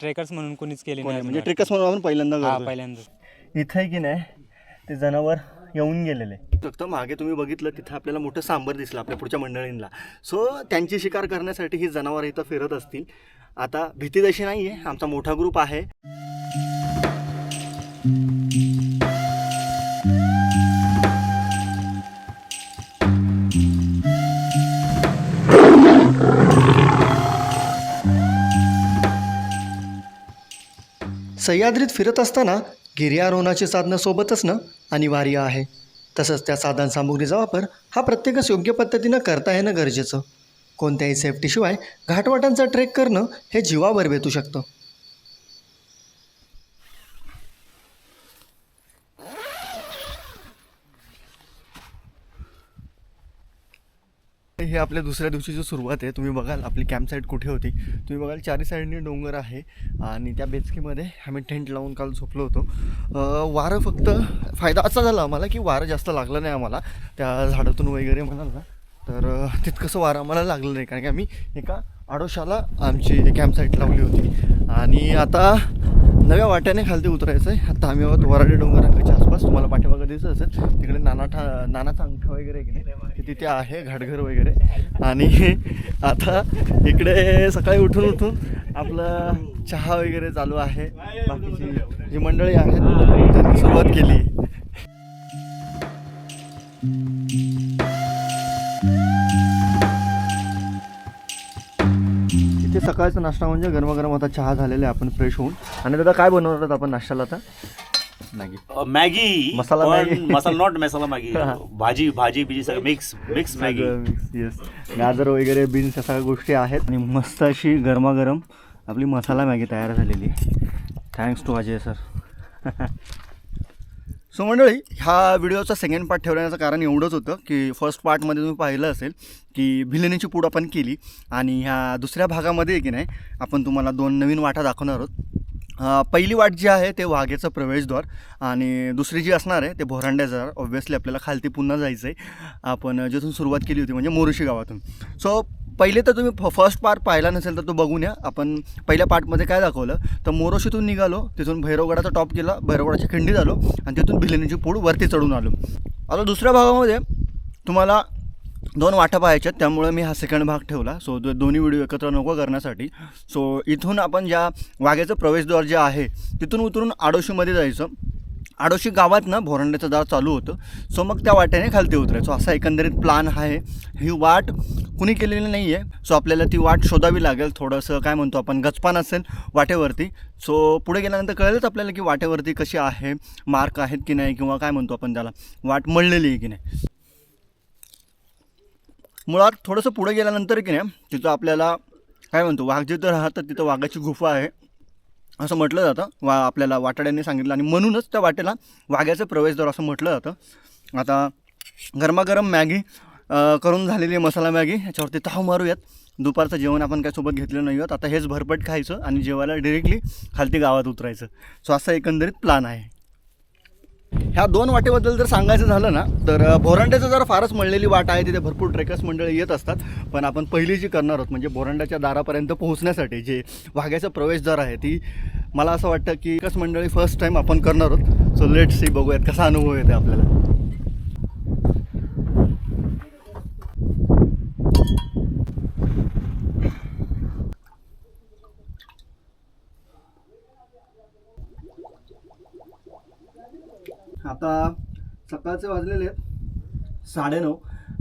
Trekkers म्हणून कोणीच केले कोणी नाही म्हणजे अजून ट्रेकर्स म्हणून आपण पहिल्यांदा हा करतोय. पहिल्यांदा इथं आहे की नाही ते जनावर येऊन गेलेले. फक्त मागे तुम्ही बघितलं तिथं आपल्याला मोठं सांबर दिसलं आपल्या पुढच्या मंडळींना. सो त्यांची शिकार करण्यासाठी ही जनावर इथं फिरत असतील. आता भीती तशी नाही आहे आमचा मोठा ग्रुप आहे. सह्याद्रीत फिरत असताना गिर्यारोहणाची साधनं सोबतच असणं अनिवार्य आहे. तसंच त्या साधनसामुग्रीचा वापर हा प्रत्येकच योग्य पद्धतीनं करता येणं गरजेचं. कोणत्याही सेफ्टीशिवाय घाटवाटांचा ट्रेक करणं हे जीवावर बेतू शकतं. हे आपल्या दुसऱ्या दिवशीची सुरुवात आहे. तुम्ही बघाल आपली कॅम्प साईट कुठे होती. तुम्ही बघाल चारी साईडने डोंगर आहे आणि त्या बेचकीमध्ये आम्ही टेंट लावून काल झोपलो होतो. वारं फक्त फायदा असा झाला आम्हाला की वारं जास्त लागलं नाही आम्हाला. त्या झाडातून वगैरे म्हणाल ना तर तितकंसं वारं आम्हाला लागलं नाही. कारण की आम्ही एका आडोशाला आमची कॅम्प साईट लावली होती. आणि आता नव्या वाट्याने खालती उतरायचं आहे. आता आम्ही आहोत वराडे डोंगरांच्या आसपास. तुम्हाला पाठीमागं दिसत असेल. तिकडे नाना ठा नानाचा अंगठा वगैरे की तिथे आहे घाटघर वगैरे. आणि आता इकडे सकाळी उठून उठून आपलं चहा वगैरे चालू आहे. बाकीची जी मंडळी आहेत त्यांनी सुरुवात केली. सकाळचा नाश्ता म्हणजे गरमागरम आता चहा झालेला आहे आपण फ्रेश होऊन. आणि दादा काय बनवणार आहोत आपण नाश्त्याला आता? Maggi. Maggi. Masala. Masala not masala Maggi. भाजी भाजी बिजी सगळं मिक्स मिक्स मॅगी. येस गाजर वगैरे बीन्स या सगळ्या गोष्टी आहेत. आणि मस्त अशी गरमागरम आपली मसाला मॅगी तयार झालेली thanks to Ajay sir so मंडळी ह्या व्हिडिओचा सेकंड पार्ट ठेवण्याचं कारण एवढंच होतं की फर्स्ट पार्टमध्ये तुम्ही पाहिलं असेल की भिलेनीची पूड आपण केली आणि ह्या दुसऱ्या भागामध्ये की नाही आपण तुम्हाला दोन नवीन वाटा दाखवणार आहोत. पहिली वाट जी आहे ते वाघेचं प्रवेशद्वार आणि दुसरी जी असणार आहे ते भोरांड्याजार ऑब्व्हियसली आपल्याला खालती पुन्हा जायचं आहे आपण जिथून सुरुवात केली होती म्हणजे मोरुशी गावातून. सो पहिले तर तुम्ही फ फर्स्ट पार्ट पाहिला नसेल तर तो बघून या. आपण पहिल्या पार्टमध्ये काय दाखवलं? तर मोरोशीतून निघालो तिथून भैरवगडाचा टॉप केला भैरवगडाची खिंडी झालो आणि तिथून भिलेनीची पूड वरती चढून आलो. आता दुसऱ्या भागामध्ये तुम्हाला दोन वाटा पाहायच्या त्यामुळे मी हा सेकंड भाग ठेवला. सो दोन्ही व्हिडिओ एकत्र नको करण्यासाठी. सो इथून आपण ज्या वाघ्याचं प्रवेशद्वार जे आहे तिथून उतरून आडोशीमध्ये जायचं. आडोशी गावात ना भोरंड्याचं दार चालू होतं. सो मग त्या वाट्याने खालती उतरायचो. असा एकंदरीत प्लान आहे. ही वाट कुणी केलेली नाही आहे सो आपल्याला ती वाट शोधावी लागेल. थोडंसं काय म्हणतो आपण गचपान असेल वाटेवरती. सो पुढे गेल्यानंतर कळेलच आपल्याला की वाटेवरती कशी आहे मार्क आहेत की नाही किंवा काय म्हणतो आपण त्याला वाट मळलेली आहे की नाही. मुळात थोडंसं पुढे गेल्यानंतर की नाही तिथं आपल्याला काय म्हणतो वाघ जिथं राहतं तिथं वाघाची गुफा आहे. असं म्हटलं जातं. वा आपल्याला वाटाड्यांनी सांगितलं आणि म्हणूनच त्या वाटेला वाघ्याचं प्रवेशद्वार असं म्हटलं जातं. आता गरमागरम मॅगी करून झालेली मसाला मॅगी ह्याच्यावरती ताव मारूयात. दुपारचं जेवण आपण काय सोबत घेतलं नाही आहोत. आता हेच भरपट खायचं आणि जेवायला डिरेक्टली खालती गावात उतरायचं. सो असा एकंदरीत प्लान आहे. ह्या दोन वाटेबद्दल जर सांगायचं झालं ना तर भोरांड्याचं जर फारच मळलेली वाट आहे तिथे भरपूर ट्रेकर्स मंडळी येत असतात. पण आपण पहिली जी करणार आहोत म्हणजे बोरांड्याच्या दारापर्यंत पोहोचण्यासाठी जे वाघ्याचा प्रवेशद्वार आहे ती मला असं वाटतं की एकच मंडळी फर्स्ट टाईम आपण करणार आहोत. सो लेट सी बघूयात कसा अनुभव येते आपल्याला. आता सकाळचे वाजलेले आहेत. साडेनऊ.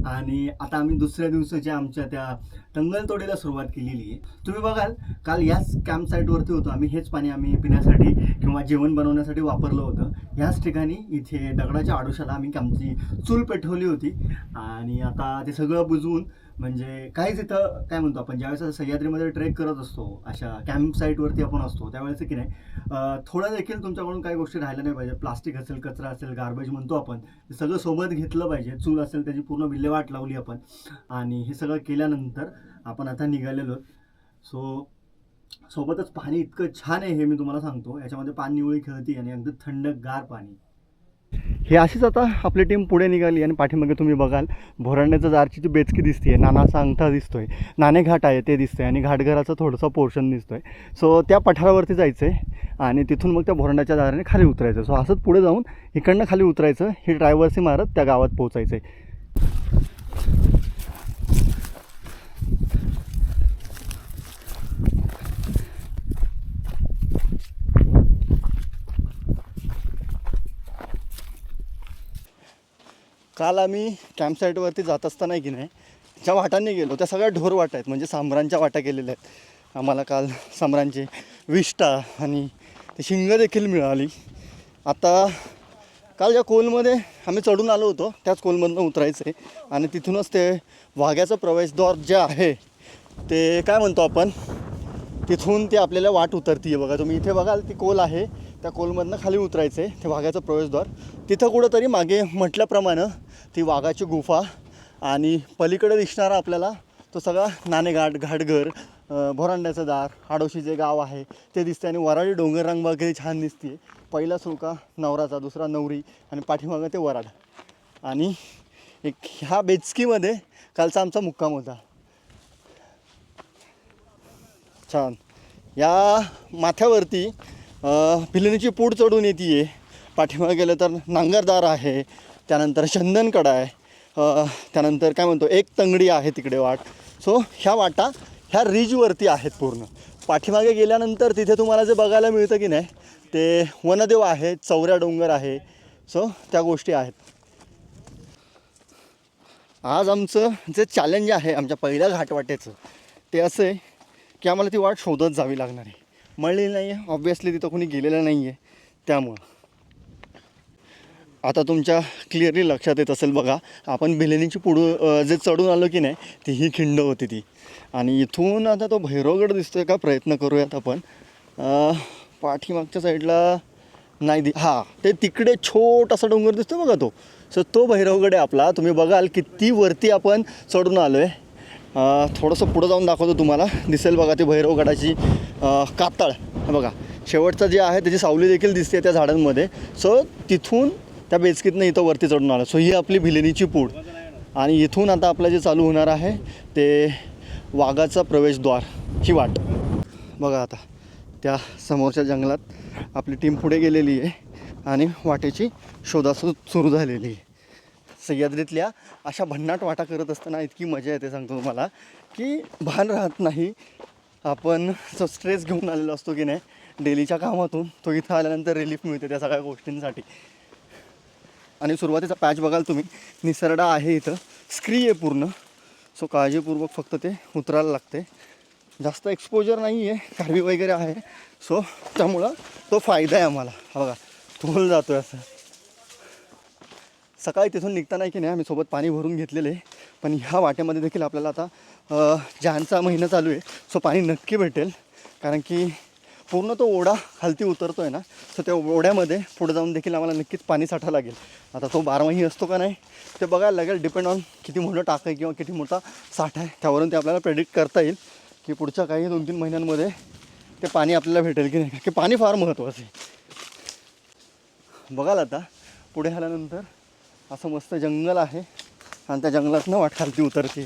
आणि आता आम्ही दुसऱ्या दिवसाच्या आमच्या त्या टंगलतोडीला सुरुवात केलेली आहे. तुम्ही बघाल काल याच कॅम्प साईटवरती होतो आम्ही. हेच पाणी आम्ही पिण्यासाठी किंवा जेवण बनवण्यासाठी वापरलं होतं. याच ठिकाणी इथे दगडाच्या आडोशाला आम्ही आमची चूल पेटवली होती. आणि आता ते सगळं बुजवून म्हणजे काहीच इथं काय म्हणतो आपण ज्यावेळेस सह्याद्रीमध्ये ट्रेक करत असतो अशा कॅम्प साईटवरती आपण असतो त्यावेळेस की नाही थोडं देखील तुमच्याकडून काही गोष्टी राहिल्या नाही पाहिजे प्लास्टिक असेल कचरा असेल गार्बेज म्हणतो आपण ते सगळं सोबत घेतलं पाहिजे. चूल असेल त्याची पूर्ण विल्हेवाट लावली आपण. आणि हे सगळं केल्यानंतर आपण आता निघालेलो सो सोबतच पाणी इतकं छान आहे हे मी तुम्हाला सांगतो. याच्यामध्ये पाणी निवळी खेळती आणि अगदी थंडगार पाणी. ही अशीच आता आपली टीम पुढे निघाली आणि पाठीमागे तुम्ही बघाल भोरांड्याचं जारची जी बेचकी दिसते नानाचा अंगठा दिसतो नाणे घाट आहे ते दिसतं आहे आणि घाटघराचं थोडंसं पोर्शन दिसतो आहे सो त्या पठारावरती जायचं आहे आणि तिथून मग त्या भोरांड्याच्या दाराने खाली उतरायचं. सो असंच पुढे जाऊन इकडनं खाली उतरायचं ही ड्रायव्हरसी मारत त्या गावात पोहोचायचं आहे काल आम्ही कॅम्पसाईटवरती जात असताना की नाही ज्या वाटांनी गेलो त्या सगळ्या ढोर वाटा आहेत म्हणजे सांबरांच्या वाटा केलेल्या आहेत. आम्हाला काल सांबरांचे विष्टा आणि ते शिंग देखील मिळाली. आता काल ज्या कोलमध्ये आम्ही चढून आलो होतो त्याच कोलमधनं उतरायचं आहे आणि तिथूनच ते वाघ्याचं प्रवेशद्वार जे आहे ते काय म्हणतो आपण? तिथून ते आपल्याला वाट उतरती बघा. तुम्ही इथे बघाल ती कोल आहे त्या कोलमधनं खाली उतरायचं आहे ते वाघ्याचं प्रवेशद्वार. तिथं कुठंतरी मागे म्हटल्याप्रमाणे ती वाघाची गुफा आणि पलीकडे दिसणारा आपल्याला तो सगळा नाणेघाट घाटघर भोरांड्याचं दार हाडोशी जे गाव आहे ते दिसते आणि वराडी डोंगररांग वगैरे छान दिसते पहिला सुळका नवराचा दुसरा नवरी आणि पाठीमागं ते वराड आणि एक ह्या बेचकीमध्ये कालचा आमचा मुक्काम होता. छान. या माथ्यावरती अ, पूड चढून येते आहे पाठीमागे गेलं तर नांगरदार आहे. त्यानंतर चंदनकडा आहे. त्यानंतर काय म्हणतो एक तंगडी आहे तिकडे वाट. सो ह्या वाटा ह्या रिजवरती आहेत पूर्ण. पाठीमागे गेल्यानंतर तिथे तुम्हाला जे बघायला मिळतं की नाही ते वनदेव आहेत चौऱ्या डोंगर आहे. सो त्या गोष्टी आहेत. आज आमचं जे चॅलेंज आहे आमच्या पहिल्या घाटवाटेचं ते असं आहे की आम्हाला ती वाट शोधत जावी लागणार आहे. मळली नाही आहे ऑब्वियसली तिथं कोणी गेलेलं नाही आहे त्यामुळं. आता तुमच्या क्लिअरली लक्षात येत असेल बघा आपण भिलेनीची पुढं जे चढून आलो की नाही ती ही खिंड होती ती. आणि इथून आता तो भैरवगड दिसतोय का प्रयत्न करूयात आपण. पाठीमागच्या साईडला नाही दि हां ते तिकडे छोटासा डोंगर दिसतो बघा तो. सो तो भैरवगड आहे आपला. तुम्ही बघाल किती वरती आपण चढून आलो आहे थोडंसं पुढं जाऊन दाखवतो तुम्हाला. दिसेल बघा ती भैरवगडाची कातळ. बघा शेवटचं जे आहे त्याची सावली देखील दिसते त्या झाडांमध्ये. सो तिथून त्या बेचकीतनं इथं वरती चढून आलं. सो ही आपली भिलेनीची पूड. आणि इथून आता आपलं जे चालू होणार आहे ते वाघाचा प्रवेशद्वार ही वाट. बघा आता त्या समोरच्या जंगलात आपली टीम पुढे गेलेली आहे आणि वाटेची शोधा सुरू झालेली आहे. सह्याद्रीतल्या अशा भन्नाट वाटा करत असताना इतकी मजा येते सांगतो तुम्हाला की भान राहत नाही. आपण जो स्ट्रेस घेऊन आलेलो असतो की नाही डेलीच्या कामातून. तो इथं आल्यानंतर रिलीफ मिळते त्या सगळ्या गोष्टींसाठी. आणि सुरुवातीचा पॅच बघाल तुम्ही. निसरडा आहे इथं. स्क्री आहे पूर्ण. सो काळजीपूर्वक फक्त ते उतरायला लागते. जास्त एक्सपोजर नाही आहे कारवी वगैरे आहे. सो त्यामुळं तो फायदा आहे आम्हाला. बघा. तोल जातो आहे असं. सकाळी तिथून निघताना की नाही आम्ही सोबत पाणी भरून घेतलेले पण ह्या वाट्यामध्ये देखील आपल्याला आता जानचा महिना चालू आहे सो पाणी नक्की भेटेल. कारण की पूर्ण तो ओढा खालती उतरतो आहे ना तर त्या ओढ्यामध्ये पुढे जाऊन देखील आम्हाला नक्कीच पाणी साठा लागेल. आता तो बारमाही असतो का नाही ते बघायला लागेल. डिपेंड ऑन किती मोठं टाक आहे किंवा किती मोठा साठा आहे त्यावरून ते आपल्याला प्रेडिक्ट करता येईल की पुढच्या काही दोन तीन महिन्यांमध्ये ते पाणी आपल्याला भेटेल की नाही. की पाणी फार महत्त्वाचं आहे. बघाल आता पुढे आल्यानंतर असं मस्त जंगल आहे आणि त्या जंगलातनं वाट खालती उतरते.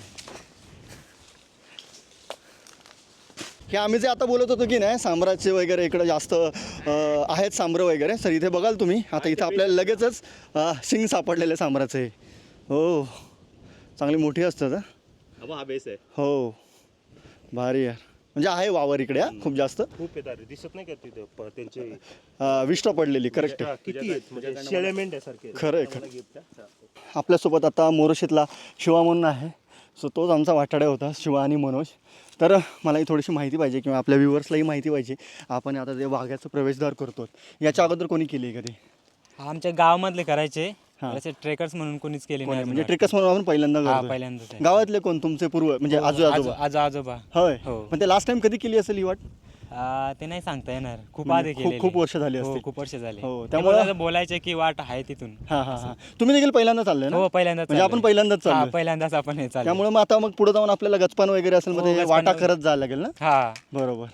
की आम्ही जे आता बोलत होतो की नाही सांबराचे वगैरे इकडं जास्त आहेत सांबरं वगैरे सर इथे बघाल तुम्ही. आता इथं आपल्याला लगेचच शिंग सापडलेले सांबराचे हो. चांगली मोठी असतात हं? हा बेस आहे. हो. भारी यार म्हणजे आहे वावर इकडे हा, खूप जास्त. खूप येतात दिसत नाही का तिथं त्यांचे? विष्ठा पडलेली करेक्ट हा, म्हणजे शेळेमेंढ आहे सारखे खरं आहे. आपल्यासोबत आता मोरशीतला शिवा म्हणून आहे. सो तोच आमचा वाटाड्या होता शिवा आणि मनोज. तर मलाही थोडीशी माहिती पाहिजे किंवा आपल्या व्ह्युअर्सलाही माहिती पाहिजे. आपण आता जे वाघ्याचं प्रवेशद्वार करतो याच्या अगोदर कोणी केली आहे कधी आमच्या गावामधले करायचे हा. असे ट्रेकर्स म्हणून कोणीच केले नाही म्हणजे. ट्रिकस म्हणून आपण पहिल्यांदा हा आहे. गावातले कोण? तुमचे पूर्व म्हणजे आजू आजो- आजोबा आजो आजोबा होय. हो. पण ते लास्ट टाइम कधी केली असेल ही वाट? आ, ते नाही सांगता येणार. खूप म्हणजे आधी खूप- केलेले. खूप वर्ष झाली हो, असतील. खूप वर्ष झाले. हो, त्यामुळं- बोलायचं- की वाट आहे तिथून. हां हां हां. तुम्ही देखील पहिल्यांदा चाललंय ना? हो पहिल्यांदाच म्हणजे आपण चाललोय. पहिल्यांदाच हा, चाललोय. पहिल्यांदाच आपण हे चालू त्यामुळे मग आता मग पुढे जाऊन आपल्याला गचपान वगैरे असेल मग हो, गचपान वाटा वगैरे. करत जायला लागेल ना? हा. बरोबर.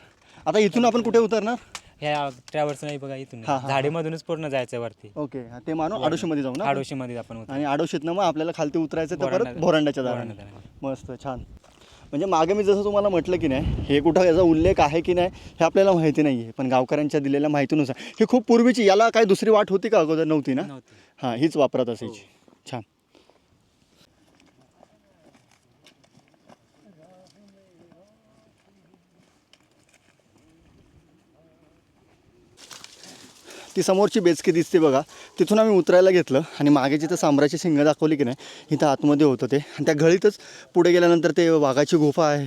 आता इथून आपण कुठे उतरणार? ह्या ट्रॅव्हल्स नाही बघा इथून. हा, हा. झाडीमधूनच पूर्ण जायचं वरती. ओके. ते मानू आडोशीमध्ये जाऊ ना आडोशीमध्ये आपण उतरू. आणि आडोशीतनं मग आपल्याला खालती उतरायचं तर परत भोरांड्याच्या दाराने. मस्त छान. म्हणजे मागे मी जसं तुम्हाला म्हटलं की नाही हे कुठं याचा उल्लेख आहे की नाही हे आपल्याला माहिती नाही आहे पण गावकऱ्यांच्या दिलेल्या माहितीनुसार. ही खूप पूर्वीची याला काय दुसरी वाट होती का अगोदर नव्हती ना. हां हीच वापरत असायची. छान. ती समोरची बेचकी दिसते बघा. तिथून आम्ही उतरायला घेतलं आणि मागे जिथं सांबराची शिंग दाखवली की नाही इथं आतमध्ये होतं ते. आणि त्या गळीतच पुढे गेल्यानंतर ते वाघाची गुफा आहे.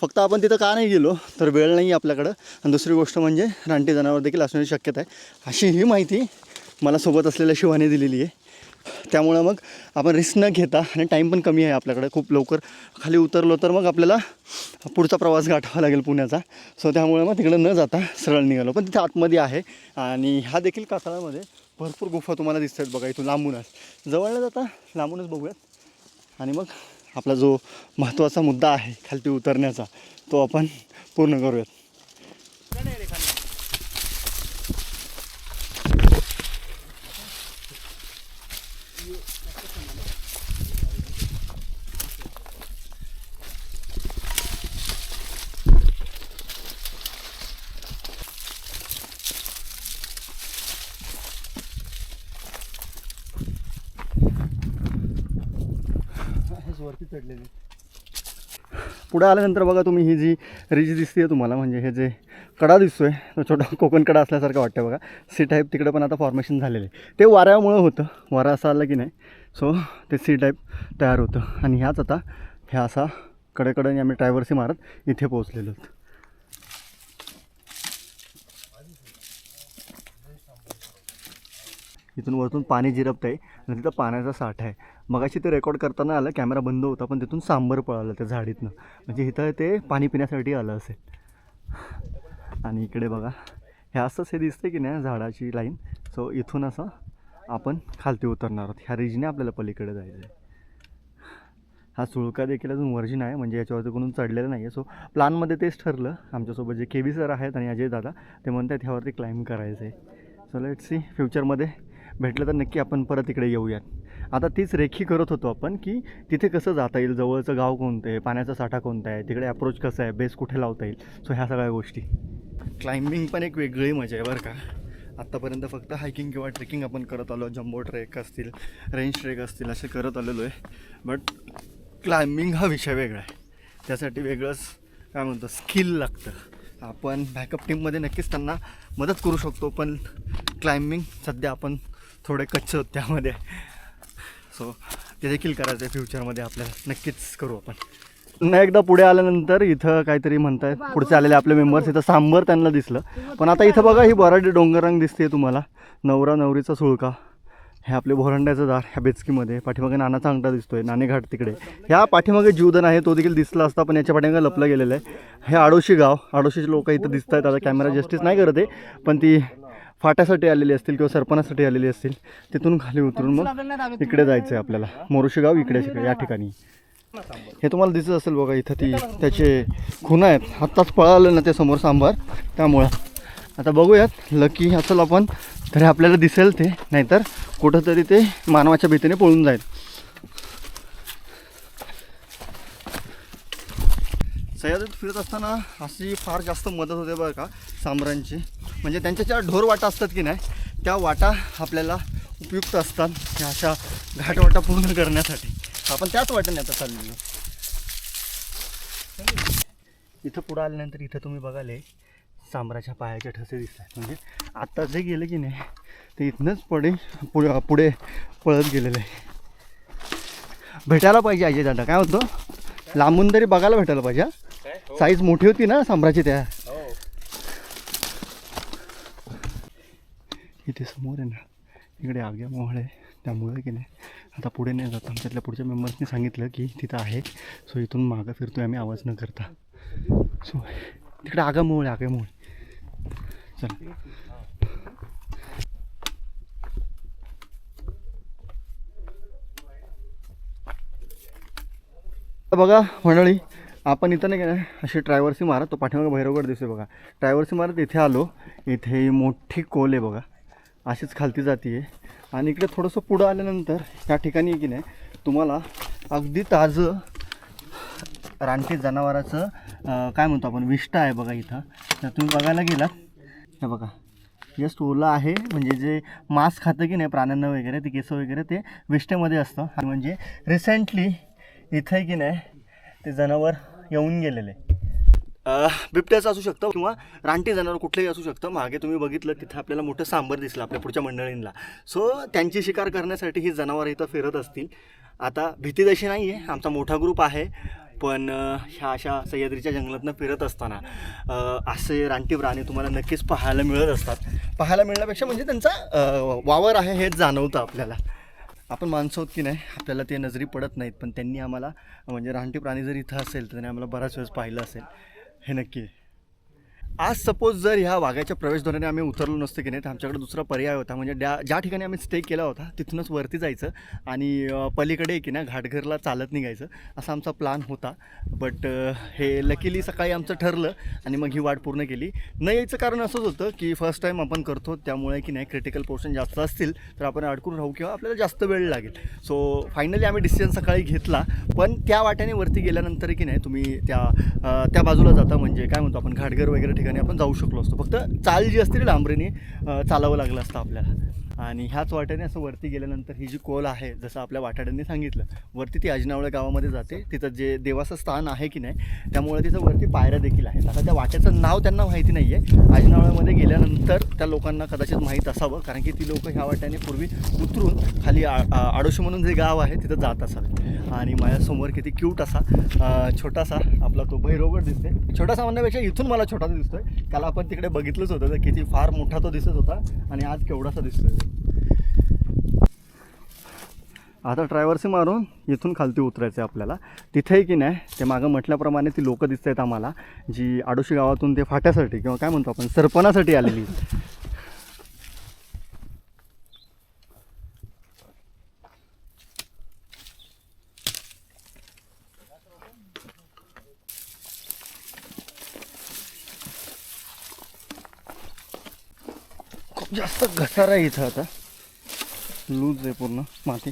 फक्त आपण तिथं का नाही गेलो तर वेळ नाही आहे आपल्याकडं. आणि दुसरी गोष्ट म्हणजे रानटी जनावर देखील असण्याची शक्यता आहे. अशी ही माहिती मला सोबत असलेल्या शिवाने दिलेली आहे. त्यामुळं मग आपण रिस्क न घेता आणि टाईम पण कमी आहे आपल्याकडे. खूप लवकर खाली उतरलो तर मग आपल्याला पुढचा प्रवास गाठावा लागेल पुण्याचा. सो त्यामुळे मग तिकडं न जाता सरळ निघालो. पण तिथे आतमध्ये आहे. आणि ह्या देखील कातळामध्ये भरपूर गुफा तुम्हाला दिसत आहेत बघा इथून लांबूनच. जवळला जाता लांबूनच बघूयात. आणि मग आपला जो महत्त्वाचा मुद्दा आहे खालती उतरण्याचा तो आपण पूर्ण करूयात. वरती पुढे आल्यानंतर बघा तुम्ही ही जी रिज दिसते तुम्हाला म्हणजे हे जे कडा दिसतोय तो छोटा कोकण कडा असल्यासारखं वाटतं बघा. सी टाईप तिकडे पण आता फॉर्मेशन झालेलं आहे. ते वाऱ्यामुळं होतं. वारा असा आला की नाही. सो ते सी टाईप तयार होतं. आणि ह्याच आता ह्या असा कडेकडे आम्ही ट्रायव्हर्सी मारत इथे पोहोचलेलो आहोत इथून वरतून पाणी जिरपत आहे आणि तिथं पाण्याचा साठा आहे. मगाशी ते रेकॉर्ड करताना आलं कॅमेरा बंद होता पण तिथून सांबर पळालं त्या झाडीतनं. म्हणजे इथं ते पाणी पिण्यासाठी आलं असेल. आणि इकडे बघा हे असंच हे दिसतं की नाही झाडाची लाईन सो इथून असं आपण खालती उतरणार आहोत. ह्या रिजने आपल्याला पलीकडे जायचं आहे. हा सुळका देखील अजून वर्जिन आहे म्हणजे याच्यावरती कोणून चढलेलं नाही आहे सो प्लॅनमध्ये तेच ठरलं आमच्यासोबत जे के बी सर आहेत आणि अजय दादा ते म्हणतात ह्यावरती क्लाइंब करायचं आहे सो लेट सी फ्युचरमध्ये भेटलं तर नक्की आपण परत इकडे येऊयात. आता तीच रेखी करत होतो आपण की तिथे कसं जाता येईल जवळचं गाव कोणतं आहे पाण्याचा साठा कोणता आहे तिकडे अप्रोच कसं आहे बेस कुठे लावता येईल? सो ह्या सगळ्या गोष्टी. क्लाइम्बिंग पण एक वेगळी मजा आहे बरं का. आत्तापर्यंत फक्त हायकिंग किंवा ट्रेकिंग आपण करत आलो. जम्बो ट्रेक असतील रेंज ट्रेक असतील असे करत आलेलो आहे. बट क्लाइम्बिंग हा विषय वेगळा आहे. त्यासाठी वेगळंच काय म्हणतो स्किल लागतं. आपण बॅकअप टीममध्ये नक्कीच त्यांना मदत करू शकतो पण क्लाइम्बिंग सध्या आपण थोडे कच्चे होत त्यामध्ये. सो ते देखील करायचं आहे फ्युचरमध्ये आपल्याला. नक्कीच करू आपण. पुन्हा एकदा पुढे आल्यानंतर इथं काहीतरी म्हणतायत पुढचे आलेले आपले मेंबर्स इथं सांबर त्यांना दिसलं. पण आता इथं बघा ही बराडी डोंगररंग दिसते तुम्हाला. नवरा नवरीचा सुळका. हे आपले भोरंड्याचं दार ह्या बेचकीमध्ये. पाठीमागे नानाचा अंगठा दिसतोय नाणेघाट तिकडे. ह्या पाठीमागे जीवधन आहे तो देखील दिसला असता पण याच्या पाठीमागे लपलं गेलेलं आहे. हे आडोशी गाव. आडोशीचे लोक इथं दिसत आहेत आता कॅमेरा जस्टिस नाही करत आहे पण ती फाट्यासाठी आलेली असतील किंवा सरपणासाठी आलेली असतील तिथून खाली उतरून मग इकडे जायचं आहे आपल्याला मोरुशी गाव इकडे या ठिकाणी. हे तुम्हाला दिसत असेल बघा इथं ती त्याचे खुणा आहेत. आत्ताच पळालं ना ते समोर सांबार त्यामुळं. आता बघूयात लकी असेल आपण तरी आपल्याला दिसेल ते नाहीतर कुठंतरी ते मानवाच्या भीतीने पळून जाईल. सह्याद्रीत फिरत असताना अशी फार जास्त मदत होते बरं का सांबरांची म्हणजे त्यांच्या ज्या ढोर वाटा असतात की नाही त्या वाटा आपल्याला उपयुक्त असतात ह्या अशा घाटवाटा पूर्ण करण्यासाठी. आपण त्याच वाटेने आता चाललेलो इथं पुढं आल्यानंतर इथं तुम्ही बघाले सांबराच्या पायाचे ठसे दिसतात म्हणजे आत्ता जे गेलं की नाही ते इथनंच पडे पुढे पुढे पळत गेलेलं आहे. भेटायला पाहिजे आजी दादा. काय म्हणतो? लांबून तरी बघायला भेटायला पाहिजे साईज मोठी होती ना सांबराची त्या. इथे समोर आहे ना इकडे आग्या मोहळ आहे. त्यामुळे की नाही आता पुढे नाही जात. आमच्यातल्या पुढच्या मेंबर्सनी सांगितलं की तिथं आहे. सो इथून मागं फिरतोय आम्ही आवाज न करता. सो तिकडे आगा मोहळ आहे आगा मोहळ. चल. बघा मंडळी आपण इथं नाही का अशी ट्रायव्हर्सी मारत तो पाठीमागे भैरवगड दिसतोय बघा. ट्रायव्हर्सी मारत इथे आलो इथे मोठी कोल आहे बघा. अशीच खालती जाते आणि इकडे थोडंसं पुढं आल्यानंतर या ठिकाणी की नाही तुम्हाला अगदी ताजं रानटी जनावराचं काय म्हणतो आपण विष्टा आहे बघा इथं. तर तुम्ही बघायला गेलात. हे बघा. जस्ट ओला आहे म्हणजे जे मांस खातं की नाही प्राण्यांना वगैरे ते केसं वगैरे ते विष्टेमध्ये असतं. म्हणजे रिसेंटली इथं की नाही ते जनावर येऊन गेलेले. बिबट्याचं असू शकतं किंवा रानटी जनावर कुठलंही असू शकतं. मागे तुम्ही बघितलं तिथं आपल्याला मोठं सांबर दिसलं आपल्या पुढच्या मंडळींना. सो त्यांची शिकार करण्यासाठी ही जनावरं इथं फिरत असतील. आता भीती तशी नाही आहे आमचा मोठा ग्रुप आहे. पण ह्या अशा सह्याद्रीच्या जंगलातनं फिरत असताना असे रानटी प्राणी तुम्हाला नक्कीच पाहायला मिळत असतात. पाहायला मिळण्यापेक्षा म्हणजे त्यांचा वावर आहे हेच जाणवतं आपल्याला. आपण माणसं आहोत की नाही आपल्याला ते नजरी पडत नाहीत पण त्यांनी आम्हाला म्हणजे रानटी प्राणी जर इथं असेल तर त्यांनी आम्हाला बराच वेळेस पाहिलं असेल हे नक्की आहे. आज सपोज जर ह्या वाघाच्या प्रवेशद्वाराने आम्ही उतरलो नसतो की नाही तर आमच्याकडे दुसरा पर्याय होता. म्हणजे ज्या ज्या ठिकाणी आम्ही स्टे केला होता तिथूनच वरती जायचं आणि पलीकडे की ना घाटघरला चालत निघायचं. असा आमचा प्लान होता. बट हे लकीली सकाळी आमचं ठरलं आणि मग ही वाट पूर्ण केली. न यायचं कारण असंच होतं की फर्स्ट टाईम आपण करतो त्यामुळे की नाही क्रिटिकल पोर्शन जास्त असतील तर आपण अडकून राहू किंवा आपल्याला जास्त वेळ लागेल. सो फायनली आम्ही डिसिजन सकाळी घेतला. पण त्या वाट्याने वरती गेल्यानंतर की नाही तुम्ही त्या त्या बाजूला जाता. म्हणजे काय म्हणतो आपण घाटघर वगैरे ठिकाणी आपण जाऊ शकलो असतो. फक्त चाल जी असते ती डांबरीने चालावं लागलं असतं आपल्याला. आणि ह्याच वाट्याने असं वरती गेल्यानंतर ही जी कोल आहे जसं आपल्या वाटाड्यांनी सांगितलं वरती ती अजनावळे गावामध्ये जाते. तिथं जे देवाचं स्थान आहे की नाही त्यामुळे तिथं वरती पायऱ्या देखील आहेत. आता त्या वाट्याचं नाव त्यांना माहिती नाही आहे अजनावळ्यामध्ये गेल्यानंतर त्या लोकांना कदाचित माहीत असावं कारण की ती लोकं ह्या वाट्याने पूर्वी उतरून खाली आ- आ- आडोशी म्हणून जे गाव आहे तिथं जात असावे. आणि माझ्यासमोर किती क्यूट असा छोटासा आपला तो भैरवगड दिसते छोटासा म्हणण्यापेक्षा इथून मला छोटासा दिसतोय. त्याला आपण तिकडे बघितलंच होतं तर किती फार मोठा तो दिसत होता आणि आज केवढासा दिसतोय. आता ट्रॅव्हर्सी मारून इथून खालती उतरायचं आहे आपल्याला. तिथेही की नाही ते मागं म्हटल्याप्रमाणे ती लोकं दिसत आहेत आम्हाला जी आडोशी गावातून ते फाट्यासाठी किंवा काय म्हणतो आपण सरपणासाठी आलेली. जास्त घसारा आहे इथं आता. लूज आहे पूर्ण माती.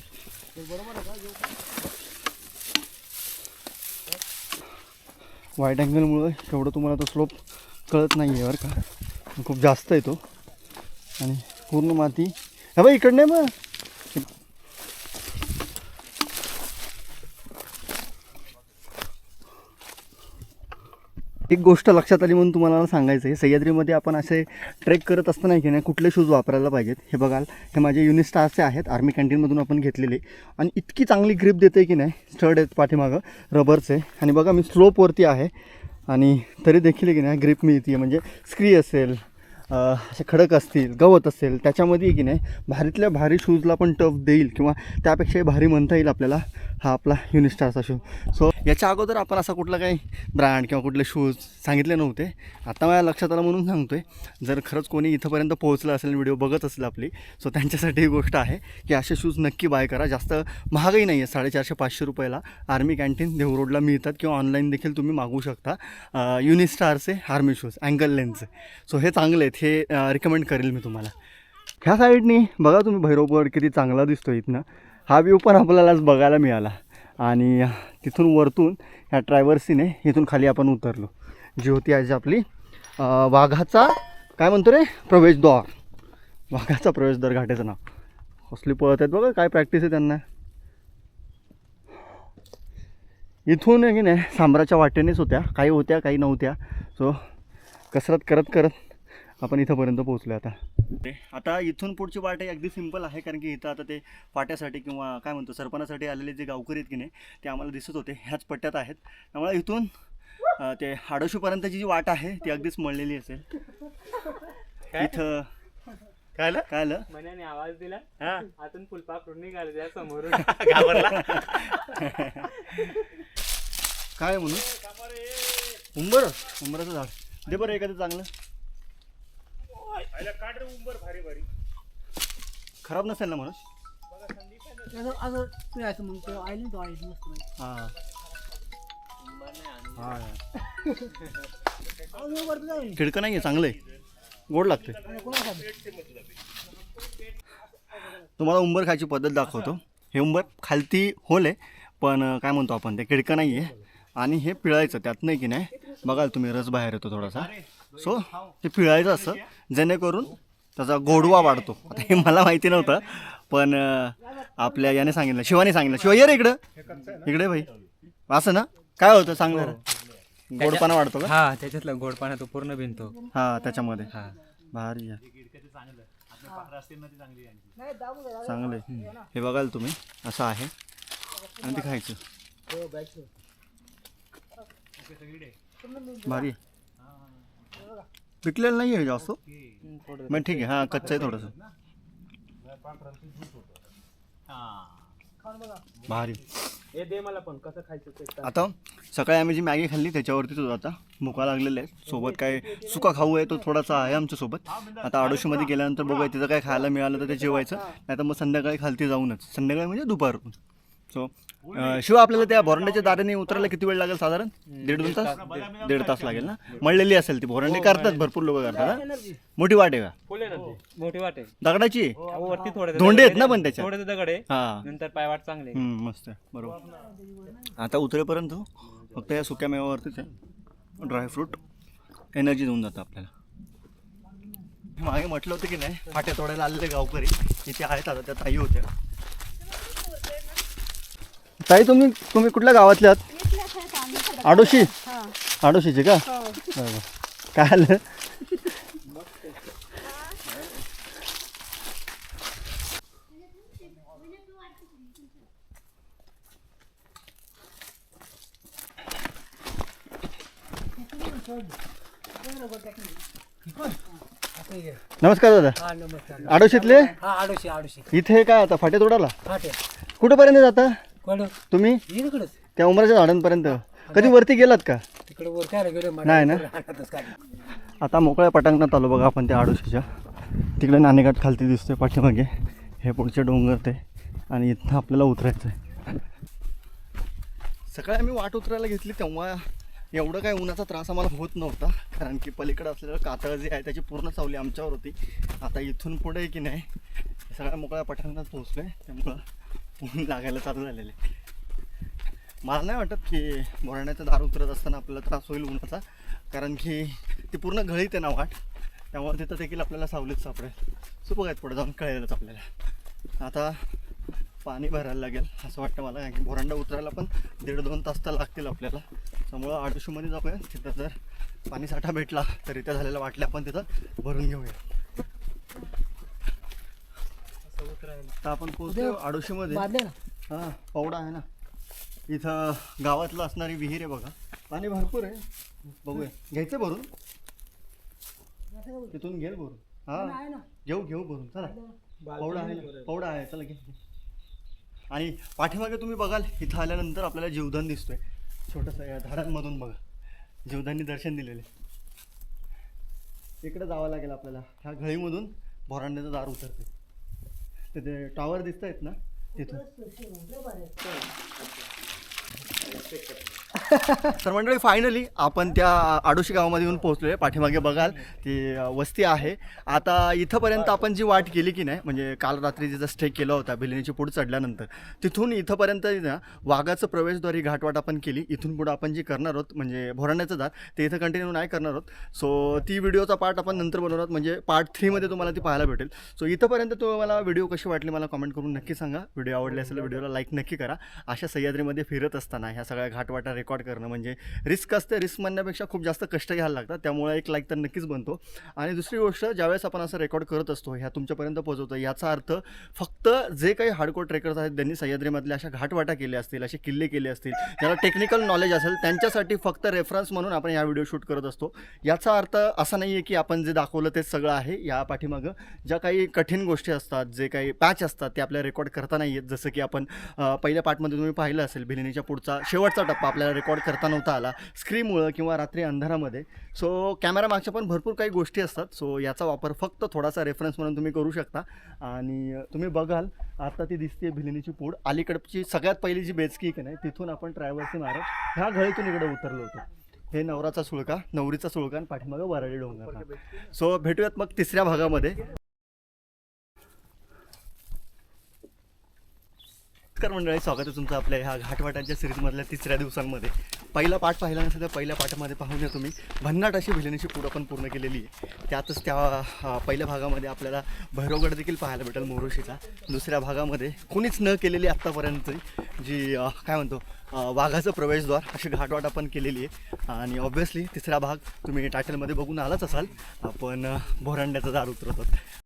वाईट अँगलमुळं एवढं तुम्हाला तो स्लोप कळत नाही आहे बरं का. खूप जास्त आहे तो. आणि पूर्ण माती. हा बाई इकडनं नाही मग. एक गोष्ट लक्षात आली म्हणून तुम्हाला सांगायचं आहे. सह्याद्रीमध्ये आपण असे ट्रेक करत असताना की नाही कुठले शूज वापरायला पाहिजेत? हे बघाल. हे माझे युनिस्टारचे आहेत. आर्मी कॅन्टीनमधून आपण घेतलेले. आणि इतकी चांगली ग्रीप देते की नाही स्टड आहेत पाठीमागं रबरचे आणि बघा मी स्लोपवरती आहे. आणि तरी देखील आहे की नाही ग्रिप मिळते म्हणजे स्क्री असेल असे खडक असतील गवत असेल त्याच्यामध्ये की नाही भारीतल्या भारी शूजला पण टफ देईल किंवा त्यापेक्षाही भारी म्हणता येईल आपल्याला हा आपला युनिस्टारचा शूज सो याच्या अगोदर आपण असा कुठला काही ब्रँड किंवा कुठले शूज सांगितले नव्हते. आता माझ्या लक्षात आलं म्हणून सांगतो आहे जर खरंच कोणी इथंपर्यंत पोहोचलं असेल व्हिडिओ बघत असेल आपली सो त्यांच्यासाठी ही गोष्ट आहे की असे शूज नक्की बाय करा. जास्त महागही नाही आहे साडेचारशे पाचशे रुपयाला आर्मी कॅन्टीन देहू रोडला मिळतात किंवा ऑनलाईन देखील तुम्ही मागवू शकता. युनिस्टारचे आर्मी शूज अँकल लेन्सचे सो हे चांगले आहेत हे रिकमेंड करेल मी तुम्हाला. ह्या साईडनी बघा तुम्ही भैरवगड किती चांगला दिसतो इथनं. हा व्ह्यू पण आपल्याला आज बघायला मिळाला. आणि तिथून वरतून ह्या ट्रॅव्हर्सीने इथून खाली आपण उतरलो. जी होती आज आपली वाघाचा काय म्हणतो रे? प्रवेशद्वार. वाघाचा प्रवेशद्वार घाटाचं नाव. कसली पळत आहेत बघा काय प्रॅक्टिस आहे त्यांना. इथून की नाही सांबराच्या वाटेनेच होत्या. काही होत्या काही नव्हत्या. सो कसरत करत करत आपण इथंपर्यंत पोहोचलो आता. आता इथून पुढची वाट अगदी सिंपल आहे कारण की इथं आता ते फाट्यासाठी किंवा काय म्हणतो सरपणासाठी आलेले जे गावकरी आहेत की नाही ते आम्हाला दिसत होते ह्याच पट्ट्यात आहेत. त्यामुळे इथून ते हाडोशीपर्यंतची जी वाट आहे ती अगदीच मळलेली असेल. इथं काय आलं? काय मनाने आवाज दिला. हा? आतून फुलपाखरून निघाले त्या समोरून. घाबरला? काय म्हणून? उंबर. उंबराचं झाड. दे बरं एखादं चांगलं. खराब नसेल ना म्हणून असं असं पिळायचं मग ते ऑइल तो ऑइल मस्त हां. खिडकं नाही आहे चांगलं आहे गोड लागते तुम्हाला उंबर खायची पद्धत दाखवतो. हे उंबर खालती होल आहे पण अं, काय म्हणतो आपण ते? खिडकं नाही आहे आणि हे पिळायचं त्यात नाही की नाही? बघाल तुम्ही रस बाहेर येतो थोडासा. सो ते पिळायचं असं. जेणेकरून त्याचा गोडवा वाढतो. आता हे मला माहिती नव्हतं पण आपल्या याने सांगितलं शिवाने सांगितलं. शिवा ये रे इकडं. इकडे भाई. असं ना? काय होतं सांग जरा गोडपाना वाढतो का? हा त्याच्यातला गोडपाना तो पूर्ण भिनतो. हा त्याच्यामध्ये. हा. भारी आहे. चांगलं आहे. हे बघाल तुम्ही असं आहे. आणि ते खायचं. भारी आहे. पिकलेलं नाही आहे जास्त. मग ठीक आहे हां कच्चं आहे थोडंसं भारी. हे दे मला पण कसं खायचं ते आता सकाळी आम्ही जी मॅगी खाल्ली त्याच्यावरतीच होतो आता भुका लागलेले आहे सोबत काय सुका खाऊ आहे तो थोडासा आहे आमच्यासोबत आता आडोशीमध्ये गेल्यानंतर बघूया तिथं काय खायला मिळालं तर ते जेवायचं. नाही तर मग संध्याकाळी खालती जाऊनच. संध्याकाळी म्हणजे दुपारून सो शिव आपल्याला त्या भोरंड्याच्या दाराने उतरायला किती वेळ लागेल साधारण? दीड दोन तास? दीड तास लागेल ना? मळलेली असेल ती भोरंडे करतात भरपूर लोक करतात हा? मोठी वाट आहे का? मोठी वाट आहे. दगडाची? आहे? अहो, वरती थोडे धोंडे आहेत ना पण त्याच्यात? थोडे दगड आहे. हा. नंतर पाय वाट चांगले हम्म, मस्त आहे. बरोबर. आता उतरेपर्यंत फक्त या सुक्या मेवावरतीच आहे. ड्रायफ्रूट एनर्जी देऊन जातं आपल्याला. मागे म्हटलं होतं की नाही फाट्या तोडायला आलेले गावकरी इथे आहेत आता त्या ताई होत्या. ताई तुम्ही तुम्ही कुठल्या गावातल्या आहात? आडोशी? आडोशीचे का? बरं. काय आलं? नमस्कार दादा. हा नमस्कार. आडोशीतले? हा आडोशी आडोशी. इथे काय आता फाटे तोडाला फाटे कुठेपर्यंत जाता? कोण तुम्ही? इकडंच. त्या उमराच्या झाडांपर्यंत. कधी वरती गेलात का? तिकडे वर काय गेलो नाही ना? आता मोकळ्या पटांगणात आलो बघा आपण त्या आडोशीच्या. तिकडे नाणेघाट खालती दिसतोय पाठीमागे. हे पुढचे डोंगर ते. आणि इथं आपल्याला उतरायचं आहे सकाळी आम्ही वाट उतरायला घेतली तेव्हा एवढं काय उन्हाचा त्रास आम्हाला होत नव्हता. कारण की पलीकडे असलेलं कातळ जे आहे त्याची पूर्ण सावली आमच्यावर होती. आता इथून पुढे की नाही सगळ्या मोकळ्या पटांगणात पोहोचलो आहे त्यामुळं लागायला चालू झालेले. मला नाही वाटत की बोराण्याचं दार उतरत असताना आपल्याला त्रास होईल उन्हाचा. कारण की ती पूर्ण घळीत आहे ना वाट. त्यामुळे तिथं देखील आपल्याला सावलीत सापडेल. सो आहेत पुढे जाऊन कळेलच आपल्याला. आता पाणी भरायला लागेल असं वाटतं मला. कारण की बोरांडा उतरायला पण दीड दोन तास तर लागतील आपल्याला. त्यामुळं आडोशीमध्ये जाऊया. तिथं जर पाणी साठा भेटला तर इथं झालेल्या वाटल्या आपण तिथं भरून घेऊया. तर आपण पोहोचलो आडोशीमध्ये. बांधले. ना हां पवडा आहे ना. इथं गावातलं असणारी विहीर आहे बघा. पाणी भरपूर आहे. बघूया. घ्यायचं भरून? तिथून घेल भरून. हां. घेऊ घेऊ भरून. चला. पवडा आहे पवडा आहे. चला घे. आणि पाठीमागे तुम्ही बघाल इथं आल्यानंतर आपल्याला जीवदान दिसतोय. छोटंसं या झाडांमधून बघा. जीवदानी दर्शन दिलेले. इकडे जावं लागेल आपल्याला. ह्या घळीमधून भोरांड्याचं दार उतरते तिथे टॉवर दिसत आहेत ना तिथून. तर मंडळी फायनली आपण त्या आडोशी गावामध्ये येऊन पोहोचलो आहे पाठीमागे बघाल ती वस्ती आहे. आता इथंपर्यंत आपण जी वाट केली की नाही म्हणजे काल रात्री जिचा स्टे केला होता भिलिनीची पुढे चढल्यानंतर तिथून इथंपर्यंत ना वाघाचं प्रवेशद्वारी घाटवाट आपण केली. इथून पुढं आपण जी करणार आहोत म्हणजे भोराण्याचं दार ते इथं कंटिन्यू नाही करणार आहोत. सो ती व्हिडिओचा पार्ट आपण नंतर बनवणार आहोत. म्हणजे पार्ट थ्रीमध्ये तुम्हाला ती पाहायला भेटेल. सो इथंपर्यंत तुम्हाला व्हिडिओ कशी वाटली मला कमेंट करून नक्की सांगा. व्हिडिओ आवडले असेल व्हिडिओला लाईक नक्की करा. अशा सह्याद्रीमध्ये फिरत असताना ह्या सगळ्या घाटवाटा रेकॉर्ड करणं म्हणजे रिस्क असते रिस्क म्हणण्यापेक्षा खूप जास्त कष्ट घ्यायला लागतात. त्यामुळे एक लाईक तर नक्कीच बनतो. आणि दुसरी गोष्ट ज्यावेळेस आपण असं रेकॉर्ड करत असतो ह्या तुमच्यापर्यंत पोहोचवतो याचा अर्थ फक्त जे काही हार्डकोर ट्रेकर्स आहेत त्यांनी सह्याद्रीमधल्या अशा घाटवाटा केल्या असतील असे किल्ले केले असतील ज्याला टेक्निकल नॉलेज असेल त्यांच्यासाठी फक्त रेफरन्स म्हणून आपण या व्हिडिओ शूट करत असतो. याचा अर्थ असा नाही आहे की आपण जे दाखवलं तेच सगळं आहे. या पाठीमागं ज्या काही कठीण गोष्टी असतात जे काही पॅच असतात ते आपल्या रेकॉर्ड करता नाही आहेत जसं की आपण पहिल्या पार्टमध्ये तुम्ही पाहिलं असेल भिलिनीच्या पुढचा शेवट शेवटचा टप्पा आपल्याला रेकॉर्ड करता नव्हता आला. स्क्रीनमुळं किंवा रात्री अंधारामध्ये. सो कॅमेरा मागच्या पण भरपूर काही गोष्टी असतात. सो याचा वापर फक्त थोडासा रेफरन्स म्हणून तुम्ही करू शकता. आणि तुम्ही बघाल आता ती दिसते भिलिनीची पूड. अलीकडची सगळ्यात पहिली जी बेचकी आहे की नाही तिथून आपण ट्रॅव्हल्सने मारत ह्या घळीतून इकडे उतरलो होतो. हे नवराचा सुळका नवरीचा सुळका आणि पाठीमागं वराडी डोंगर सो भेटूयात मग तिसऱ्या भागामध्ये. नमस्कार मंडळी स्वागत आहे तुमचं आपल्या ह्या घाटवाटांच्या सिरीजमधल्या तिसऱ्या दिवसांमध्ये. पहिला पाठ पाहिला नसेल तर पहिल्या पाठामध्ये पाहून या तुम्ही. भन्नाट अशी भिलनीची पूड आपण पूर्ण केलेली आहे. त्यातच त्या पहिल्या भागामध्ये आपल्याला भैरवगड देखील पाहायला भेटेल मोरोशीचा. दुसऱ्या भागामध्ये कोणीच न केलेली आत्तापर्यंत जी काय म्हणतो वाघाचं प्रवेशद्वार अशी घाटवाट आपण केलेली आहे. आणि ऑब्व्हियसली तिसरा भाग तुम्ही टायटलमध्ये बघून आलाच असाल. आपण भोरांड्याचा दार उतरवतो.